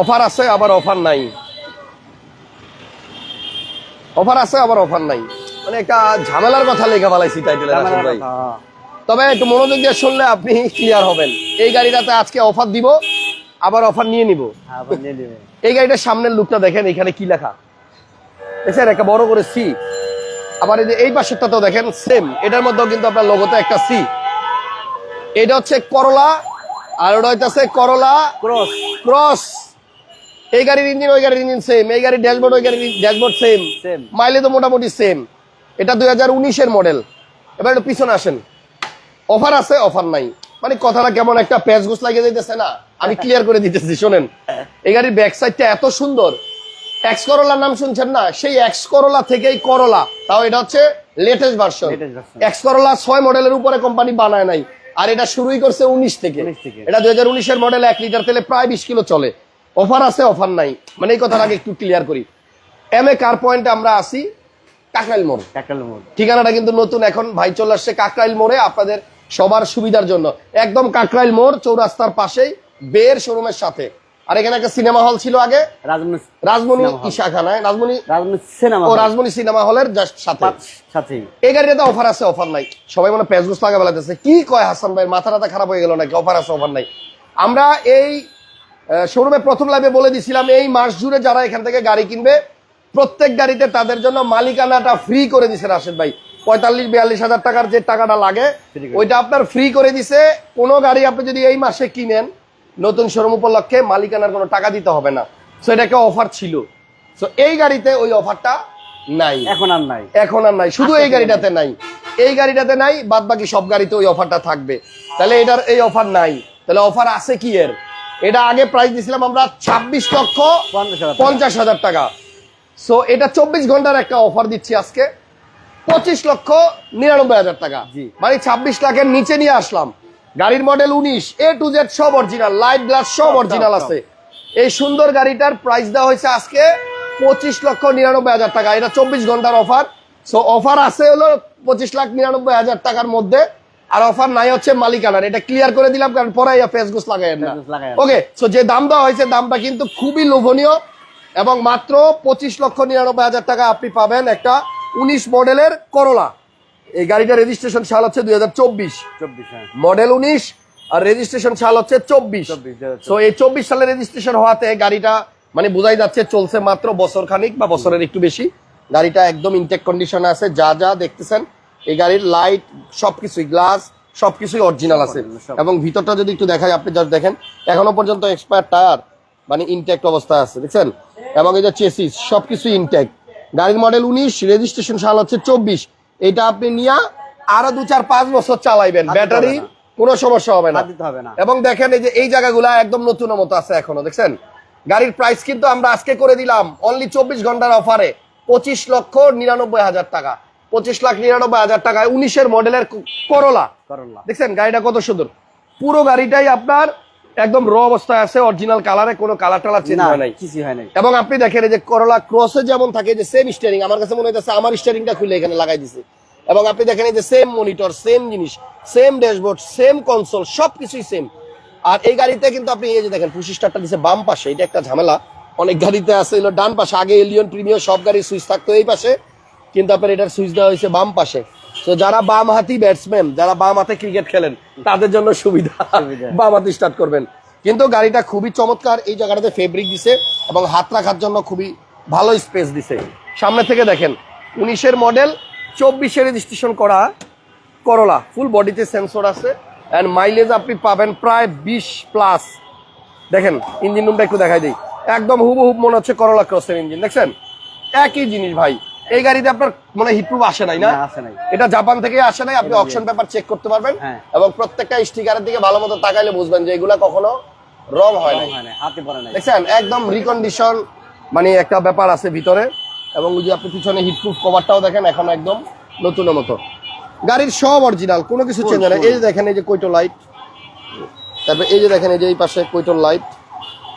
Offer আছে আবার offer নাই। অফার আছে আবার অফার নাই। মানে একটা ঝামেলার কথা লেখা ফেলাইছি টাইটেলে ভাই। হ্যাঁ। তবে একটু মনোযোগ দিয়ে শুনলে আপনি ক্লিয়ার হবেন। এই গাড়িটাতে আজকে অফার দিব আবার অফার নিয়ে নিব। হ্যাঁ। এই গাড়িটার সামনের লুকটা দেখেন এখানে কি লেখা। দেখছেন একটা বড় করে সি আবার এই যে এই পাশেরটাতেও দেখেন সেম এটার মধ্যেও কিন্তু আপনার লোগোতে একটা সি এটা হচ্ছে করলা আর ওটা হইতাছে করলা ক্রস ক্রস এই গাড়ির ইঞ্জিন ওই গাড়ির ইঞ্জিন সেম এই গাড়ির ড্যাশবোর্ড ওই গাড়ির ড্যাশবোর্ড সেম মাইলে তো মোটামুটি সেম এটা দুই হাজার উনিশের মডেল এবার একটু পিছনে আসেন। অফার আছে অফার নাই। মানে কথাটা কেমন একটা প্যাচ ঘুষ লাগিয়ে যাইতেছে না? আমি ক্লিয়ার করে দিতেছি শোনেন। এই গাড়ির ব্যাক সাইডটা এত সুন্দর। এক্স করোলার নাম শুনছেন না? সেই এক্স করোলা থেকেই করোলা তাও এটা হচ্ছে লেটেস্ট ভার্সন এক্স করোলা ছয় মডেলের উপরে কোম্পানি বানায় নাই। আর এটা শুরুই করছে উনিশ থেকে। 19 থেকে। এটা দুই হাজার উনিশের মডেল এক লিটার তেলে প্রায় বিশ কিলো চলে। অফার আছে অফার নাই। মানে এই কথাটা আগে একটু ক্লিয়ার করি। এম এ কার পয়েন্টে আমরা আসি কাকরাইল মোড়। টাকাল মোড়। ঠিকানাটা কিন্তু নতুন এখন ভাই চলে আসছে কাকরাইল মোড়ে আপনাদের সবার সুবিধার জন্য। একদম কাকরাইল মোড় চৌরাস্তার পাশেই বের শোরুমের সাথে। আর এখানে একটা সিনেমা হল ছিল আগে। রাজমনি রাজমণি। ইশাখানায়। রাজমণি রাজমনি সিনেমা ও রাজমণি সিনেমা হলের জাস্ট সাথে। সাথে এই গাড়িটাতে অফার আছে অফার নাই। সবাই মনে পেজগুস লাগা বেলাতেছে কি কয় হাসান ভাই মাথা টাথা খারাপ হয়ে গেল নাকি? অফার আছে অফার নাই। আমরা এই শোরুমে প্রথম লাইভে বলে দিছিলাম এই মাস জুড়ে যারা এখান থেকে গাড়ি কিনবে প্রত্যেক গাড়িতে তাদের জন্য মালিকানাটা ফ্রি করে দিছে রাশেদ ভাই। পঁয়তাল্লিশ বিয়াল্লিশ হাজার টাকার যে টাকাটা লাগে ওইটা আপনার ফ্রি করে দিছে। কোনো গাড়ি আপনি যদি এই মাসে কিনেন নতুন শোরুম উপলক্ষে মালিকানার কোনো টাকা দিতে হবে না। সো এটা একটা অফার ছিল। সো এই গাড়িতে ওই অফারটা নাই। এখন আর নাই। এখন আর নাই। শুধু এই গাড়িটাতে নাই। এই গাড়িটাতে নাই বাদ বাকি সব গাড়িতে ওই অফারটা থাকবে। তাহলে এটার এই অফার নাই। তাহলে অফার আছে কি এর? এটা আগে প্রাইস দিছিলাম আমরা ছাব্বিশ লক্ষ পঞ্চাশ হাজার টাকা। সো এটা চব্বিশ ঘণ্টার একটা অফার দিচ্ছি আজকে। পঁচিশ লক্ষ নিরানব্বই হাজার টাকা। মানে ছাব্বিশ লাখের নিচে নিয়ে আসলাম। গাড়ির মডেল উনিশ এ টু জেড সব অরিজিনাল লাইট গ্লাস সব অরিজিনাল আছে। এই সুন্দর গাড়িটার প্রাইস দেওয়া হয়েছে আজকে পঁচিশ লক্ষ নিরানব্বই হাজার টাকা। এটা চব্বিশ ঘণ্টার অফার সো অফার আছে হলো পঁচিশ লাখ নিরানব্বই হাজার টাকার মধ্যে। আর অফার নাই হচ্ছে মালিকানার। এটা ক্লিয়ার করে দিলাম কারণ পরে ফেসগুস লাগাই না। ওকে সো যে দাম দেওয়া হয়েছে দামটা কিন্তু খুবই লোভনীয় এবং মাত্র পঁচিশ লক্ষ নিরানব্বই হাজার টাকা আপনি পাবেন একটা উনিশ মডেলের করলা। এই গাড়িটার রেজিস্ট্রেশন সাল হচ্ছে দুই হাজার চব্বিশ। হ্যাঁ। মডেল উনিশ আর রেজিস্ট্রেশন সাল হচ্ছে চব্বিশ। 24, সো এই চব্বিশ সালে রেজিস্ট্রেশন হওয়াতে গাড়িটা মানে বোঝাই যাচ্ছে চলছে মাত্র বছর খানিক বা বছরের একটু বেশি। গাড়িটা একদম ইনটেক কন্ডিশনে আছে যা যা দেখতেছেন এই গাড়ির লাইট সবকিছুই গ্লাস সবকিছুই অরিজিনাল আছে। এবং ভিতরটা যদি একটু দেখাই আপনি যা দেখেন এখনও পর্যন্ত এক্সপায়ার টায়ার মানে ইনটেক্ট অবস্থায় আছে দেখছেন? এবং এই যে চেসিস সবকিছু ইনটেক্ট গাড়ির মডেল উনিশ রেজিস্ট্রেশন সাল হচ্ছে চব্বিশ। এটা আপনি নিয়ে আরও দু চার পাঁচ বছর চালাইবেন। ব্যাটারি কোনো সমস্যা হবে না। হবে না। এবং দেখেন এই যে এই জায়গাগুলা একদম নতুন মতো আছে এখনও দেখছেন? গাড়ির প্রাইস কিন্তু আমরা আজকে করে দিলাম অনলি চব্বিশ ঘণ্টার অফারে পঁচিশ লক্ষ নিরানব্বই হাজার টাকা। পঁচিশ লাখ নিরানব্বই হাজার টাকায় উনিশের মডেলের করলা করলা দেখছেন গাড়িটা কত সুন্দর। পুরো গাড়িটাই আপনার একদম র অবস্থায় আছে অরিজিনাল কালারে কোনো কালার টালার চেঞ্জ হয় নাই। কিছু হয় নাই। এবং আপনি দেখেন এই যে করলা ক্রসে যেমন থাকে যে সেম স্টিয়ারিং আমার কাছে মনে হইতেছে আমার স্টিয়ারিংটা খুলে এখানে লাগাই দিছে। এবং আপনি দেখেন এই যে সেম মনিটর সেম জিনিস সেম ড্যাশবোর্ড সেম কনসোল সবকিছুই সেম আর এই গাড়িতে কিন্তু আপনি এই যে দেখেন পঁচিশ স্টারটা দিছে বাম পাশে এটা একটা ঝামেলা। অনেক গাড়িতে আছে হলো ডান পাশে আগে এলিয়ন প্রিমিয়ার সব গাড়ির সুইচ থাকতো এই পাশে। কিন্তু আপনার এটার সুইচ দেওয়া হয়েছে বাম পাশে। তো যারা বাম হাতি ব্যাটসম্যান যারা বাম হাতে ক্রিকেট খেলেন তাদের জন্য সুবিধা। বাম হাতে স্টার্ট করবেন। কিন্তু গাড়িটা খুবই চমৎকার এই জায়গাটাতে ফেব্রিক দিছে এবং হাত রাখার জন্য খুবই ভালো স্পেস দিছে। সামনে থেকে দেখেন উনিশের মডেল চব্বিশে রেজিস্ট্রেশন করা করলা ফুল বডিতে সেন্সর আছে অ্যান্ড মাইলেজ আপনি পাবেন প্রায় বিশ প্লাস দেখেন ইঞ্জিন রুমটা একটু দেখাই দিই। একদম হুবহুব মনে হচ্ছে করলা ক্রসের ইঞ্জিন দেখছেন? একই জিনিস ভাই। এই গাড়িতে আপনার মনে হিটপ্রুফ আসে নাই না? আসে নাই। এটা জাপান থেকে আসে নাই আপনি এটা অপশন পেপার চেক করতে পারবেন। হ্যাঁ। এবং প্রত্যেকটা স্টিকারের দিকে ভালো মতো তাকাইলে বুঝবেন যে এগুলা কখনো রং হয় নাই। হাতে পড়ে নাই। দেখছেন? একদম রিকন্ডিশন মানে একটা ব্যাপার আছে ভিতরে। এবং ওই যে আপনি পিছনে হিটপ্রুফ কভারটাও দেখেন এখন একদম নতুনের মতো। গাড়ির সব অরিজিনাল কোনো কিছু চেঞ্জ হয় না এই যে দেখেন এই যে কৈটো লাইট তারপরে এই যে দেখেন এই যে এই পাশে কৈটোর লাইট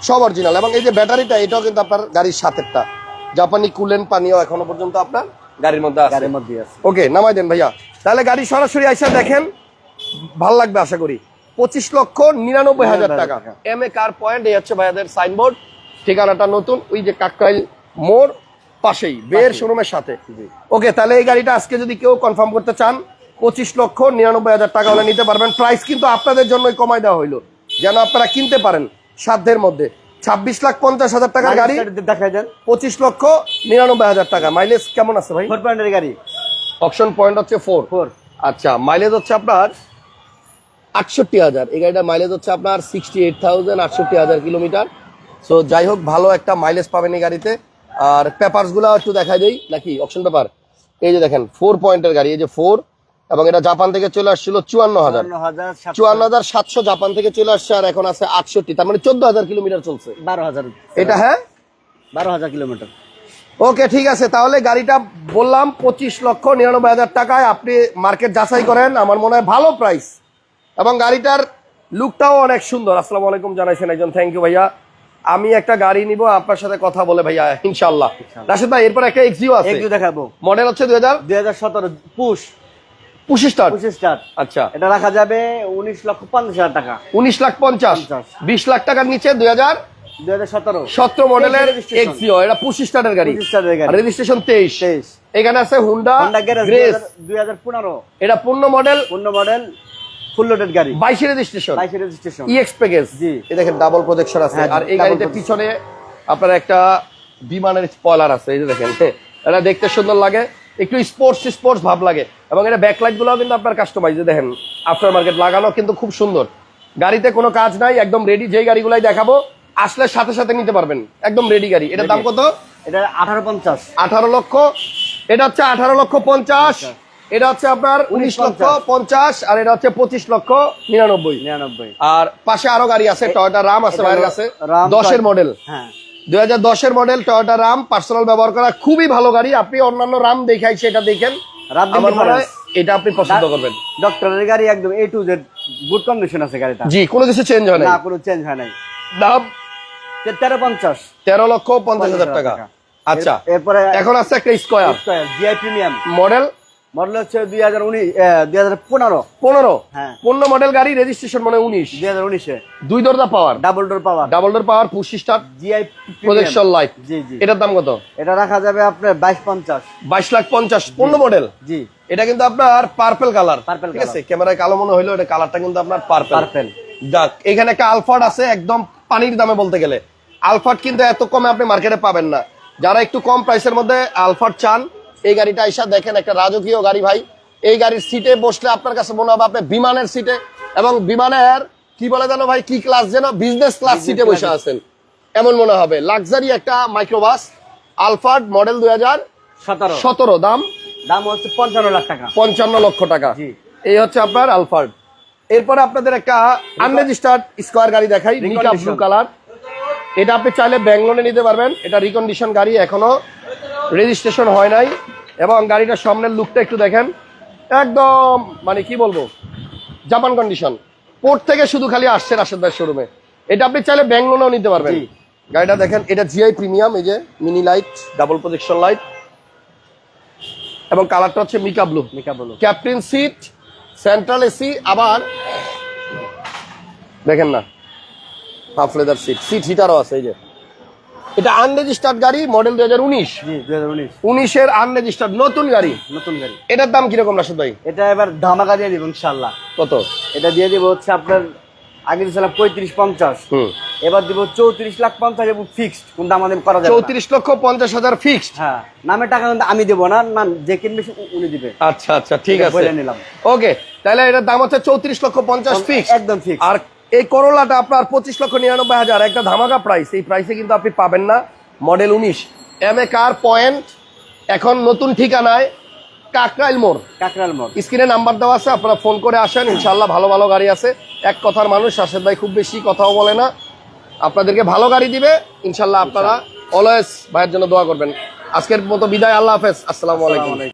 সব অরিজিনাল এবং এই যে ব্যাটারিটা এটাও কিন্তু আপনার গাড়ির সাথেরটা জাপানি কুলেন পানিও এখনও পর্যন্ত আপনার গাড়ির মধ্যে আছে। গাড়ির মধ্যে আছে। ওকে নামাই দেন ভাইয়া। তাহলে গাড়ি সরাসরি আইসা দেখেন ভালো লাগবে আশা করি। পঁচিশ লক্ষ নিরানব্বই হাজার টাকা। এম এ কার পয়েন্ট এই হচ্ছে ভাইয়াদের সাইনবোর্ড ঠিকানাটা নতুন ওই যে কাকরাইল মোড় পাশেই বের শোরুমের সাথে। ওকে তাহলে এই গাড়িটা আজকে যদি কেউ কনফার্ম করতে চান পঁচিশ লক্ষ নিরানব্বই হাজার টাকা হলে নিতে পারবেন। প্রাইস কিন্তু আপনাদের জন্যই কমাই দেওয়া হইল। যেন আপনারা কিনতে পারেন সাধ্যের মধ্যে। ছাব্বিশ লাখ পঞ্চাশ হাজার টাকার গাড়ি। দেখাই দেন। পঁচিশ লক্ষ নিরানব্বই হাজার টাকা। মাইলেজ কেমন আছে ভাই? ফোর পয়েন্টের গাড়ি। অপশন পয়েন্ট হচ্ছে ফোর ফোর আচ্ছা মাইলেজ হচ্ছে আপনার আটষট্টি হাজার। এই গাড়িটা মাইলেজ হচ্ছে আপনার সিক্সটি এইট থাউজেন্ড আটষট্টি হাজার কিলোমিটার সো যাই হোক ভালো একটা মাইলেজ পাবেন এই গাড়িতে। আর পেপারসগুলো একটু দেখাই দেই। নাকি? অপশন পেপার এই যে দেখেন ফোর পয়েন্টের গাড়ি। এই যে ফোর এবং এটা জাপান থেকে চলে আসছিল চুয়ান্ন হাজার চুয়ান্ন হাজার সাতশো- জাপান থেকে চলে আসছে আর এখন আছে আটষট্টি তার মানে চোদ্দ হাজার কিলোমিটার চলছে। বারো হাজার এটা হ্যাঁ? বারো হাজার কিলোমিটার। ওকে ঠিক আছে তাহলে গাড়িটা বললাম পঁচিশ লক্ষ নিরানব্বই হাজার টাকায় আপনি মার্কেট যাচাই করেন আমার মনে হয় ভালো প্রাইস এবং গাড়িটার লুকটাও অনেক সুন্দর। আসসালামু আলাইকুম জানাইছেন একজন থ্যাংক ইউ ভাইয়া। আমি একটা গাড়ি নিব আপনার সাথে কথা বলে ভাইয়া ইনশাল্লাহ রাশেদ ভাই এরপর একটা এক্সিও আছে। দেখাবো। মডেল হচ্ছে দুই হাজার? দুই হাজার সতেরো পুশ। পঁচিশ স্টার পঁচিশ স্টার আচ্ছা। এটা রাখা যাবে উনিশ লক্ষ পঞ্চাশ হাজার টাকা। উনিশ লাখ পঞ্চাশ। বিশ লাখ টাকার নিচে দুই হাজার সতেরো। সতেরো মডেলের registration। এক্সিও এটা পঁচিশ গাড়ি। 25 স্টারের গাড়ি। রেজিস্ট্রেশন তেইশ। এখানে আছে হুন্ডা দুই হাজার পনেরো। এটা পূর্ণ মডেল পূর্ণ মডেল ফুল লোডেড গাড়ি। বাইশে রেজিস্ট্রেশন বাইশে রেজিস্ট্রেশন ইএক্স প্যাকেজ জি। এই দেখেন ডাবল প্রজেকশন আছে। হ্যাঁ, আর এই গাড়িতে পিছনে আপনার একটা বিমানের স্পয়লার আছে। এই যে দেখেন এটা দেখতে সুন্দর লাগে। একটু স্পোর্টস স্পোর্টস ভাব লাগে। এবং এটা ব্যাকলাইটগুলো কিন্তু আপনার কাস্টমাইজ দেখেন আফটার মার্কেট লাগানো কিন্তু খুব সুন্দর। গাড়িতে কোনো কাজ নাই একদম রেডি যেই গাড়িগুলাই দেখাবো আসলে সাথে সাথে নিতে পারবেন। একদম রেডি গাড়ি। এটার দাম কত? এটা আঠারো পঞ্চাশ। আঠারো লক্ষ। এটা হচ্ছে আঠারো লক্ষ পঞ্চাশ। এটা হচ্ছে আপনার উনিশ লক্ষ পঞ্চাশ। আর এটা হচ্ছে পঁচিশ লক্ষ নিরানব্বই। নিরানব্বই। আর পাশে আরও গাড়ি আছে টয়টা রাম আছে হলো কাছে দশের মডেল হ্যাঁ। দুই হাজার দশের মডেল টয়োটা রাম পার্সোনাল ব্যবহার করা খুবই ভালো গাড়ি। আপনি অন্যান্য রাম দেখাইছে এটা দেখেন। আমার মনে হয় এটা আপনি পছন্দ করবেন। ডক্টরের গাড়ি একদম A to Z good condition আছে গাড়িটা। জি কোনো কিছু চেঞ্জ হয় না কোনো চেঞ্জ হয় নাই। দাম? তেরো পঞ্চাশ। তেরো লক্ষ পঞ্চাশ হাজার টাকা। আচ্ছা এরপরে এখন আছে একটা square GI premium model model হচ্ছে দুই হাজার উনিশ দুই হাজার পনেরো। পনেরো? হ্যাঁ। পনেরো মডেল গাড়ি রেজিস্ট্রেশন মানে উনিশ। দুই হাজার উনিশে। দুই দরজা power double door power double door power push start GI projection light জি জি। এটার দাম কত? এটা রাখা যাবে আপনার বাইশ পঞ্চাশ। বাইশ লাখ পঞ্চাশ। পনেরো মডেল জি। এটা কিন্তু আপনার পার্পল কালার Purple ঠিক আছে? ক্যামেরায় কালো মনে হইল এটা কালারটা কিন্তু আপনার পার্পল পার্পেল যাক এখানে একটা আলফার্ড আছে একদম পানির দামে বলতে গেলে। আলফার্ড কিন্তু এত কমে আপনি মার্কেটে পাবেন না। যারা একটু কম প্রাইসের মধ্যে আলফার্ড চান এই গাড়িটা আইসা দেখেন একটা রাজকীয় গাড়ি ভাই। এই গাড়ির সিটে বসলে আপনার কাছে মনে হবে আপনি বিমানের সিটে এবং বিমানের কি বলে জানো ভাই কি ক্লাস যেন? বিজনেস ক্লাস সিটে বসে আছেন। এমন মনে হবে। লাক্সারি একটা মাইক্রোবাস আলফার্ড মডেল দুই হাজার সতেরো। দাম? দাম হচ্ছে পঞ্চান্ন লাখ টাকা। পঞ্চান্ন লক্ষ টাকা। এই হচ্ছে আপনার আলফার্ড এরপরে আপনাদের একটা আনরেজিস্টার্ড স্কোয়ার গাড়ি দেখাই। ব্লু কালার এটা আপনি চাইলে ব্যাঙ্গলোরে নিতে পারবেন। এটা রিকন্ডিশন গাড়ি এখনও। রেজিস্ট্রেশন হয় নাই এবং গাড়িটার সামনের লুকটা একটু দেখেন। একদম মানে কি বলব জাপান কন্ডিশন পোর্ট থেকে শুধু খালি আসছে রাশেদ ভাই শোরুমে এটা আপনি চাইলে ব্যাঙ্গলোরেও নিতে পারবেন। গাড়িটা দেখেন এটা জিআই প্রিমিয়াম এই যে mini light double projection light এবং কালারটা হচ্ছে mica blue mica blue captain seat central AC আবার দেখেন না হাফ লেদার সিট সিট হিটারও আছে এই যে। এটা আনরেজিস্টার্ড গাড়ি মডেল দুই হাজার উনিশ। উনিশের আনরেজিস্টার্ড নতুন গাড়ি। নতুন গাড়ি। এটার দাম কীরকম রাশেদ ভাই? এটা এবার ধামাকা দিয়ে দিব ইনশাল্লাহ কত? এটা দিয়ে দিব হচ্ছে আপনার আগে দিয়েছিলাম পঁয়ত্রিশ পঞ্চাশ। এবার দিব চৌত্রিশ লাখ পঞ্চাশ এবং ফিক্সড কোন দাম আমাদের করা যাবে চৌত্রিশ লক্ষ পঞ্চাশ হাজার ফিক্সড হ্যাঁ নামে টাকা কিন্তু আমি দেবো না না যে কিনবে উনি দিবে। আচ্ছা আচ্ছা ঠিক আছে। বলে নিলাম। ওকে তাহলে এটার দাম হচ্ছে চৌত্রিশ লক্ষ পঞ্চাশ ফিক্স একদম ফিক্স আর এই করোলাটা আপনার পঁচিশ লক্ষ নিরানব্বই হাজার একটা ধামাকা প্রাইস এই প্রাইসে কিন্তু আপনি পাবেন না মডেল উনিশ। এম এ কার পয়েন্ট এখন নতুন ঠিকানায় কাকরাইল মোড়। কাকরাল মোড়। স্ক্রিনে নাম্বার দেওয়া আছে আপনারা ফোন করে আসেন ইনশাল্লাহ ভালো ভালো গাড়ি আছে। এক কথার মানুষ রাশেদ ভাই খুব বেশি কথাও বলে না। আপনাদেরকে ভালো গাড়ি দিবে ইনশাল্লাহ আপনারা অলওয়েজ ভাইয়ের জন্য দোয়া করবেন। আজকের মতো বিদায় আল্লাহ হাফেজ। আসসালামু আলাইকুম।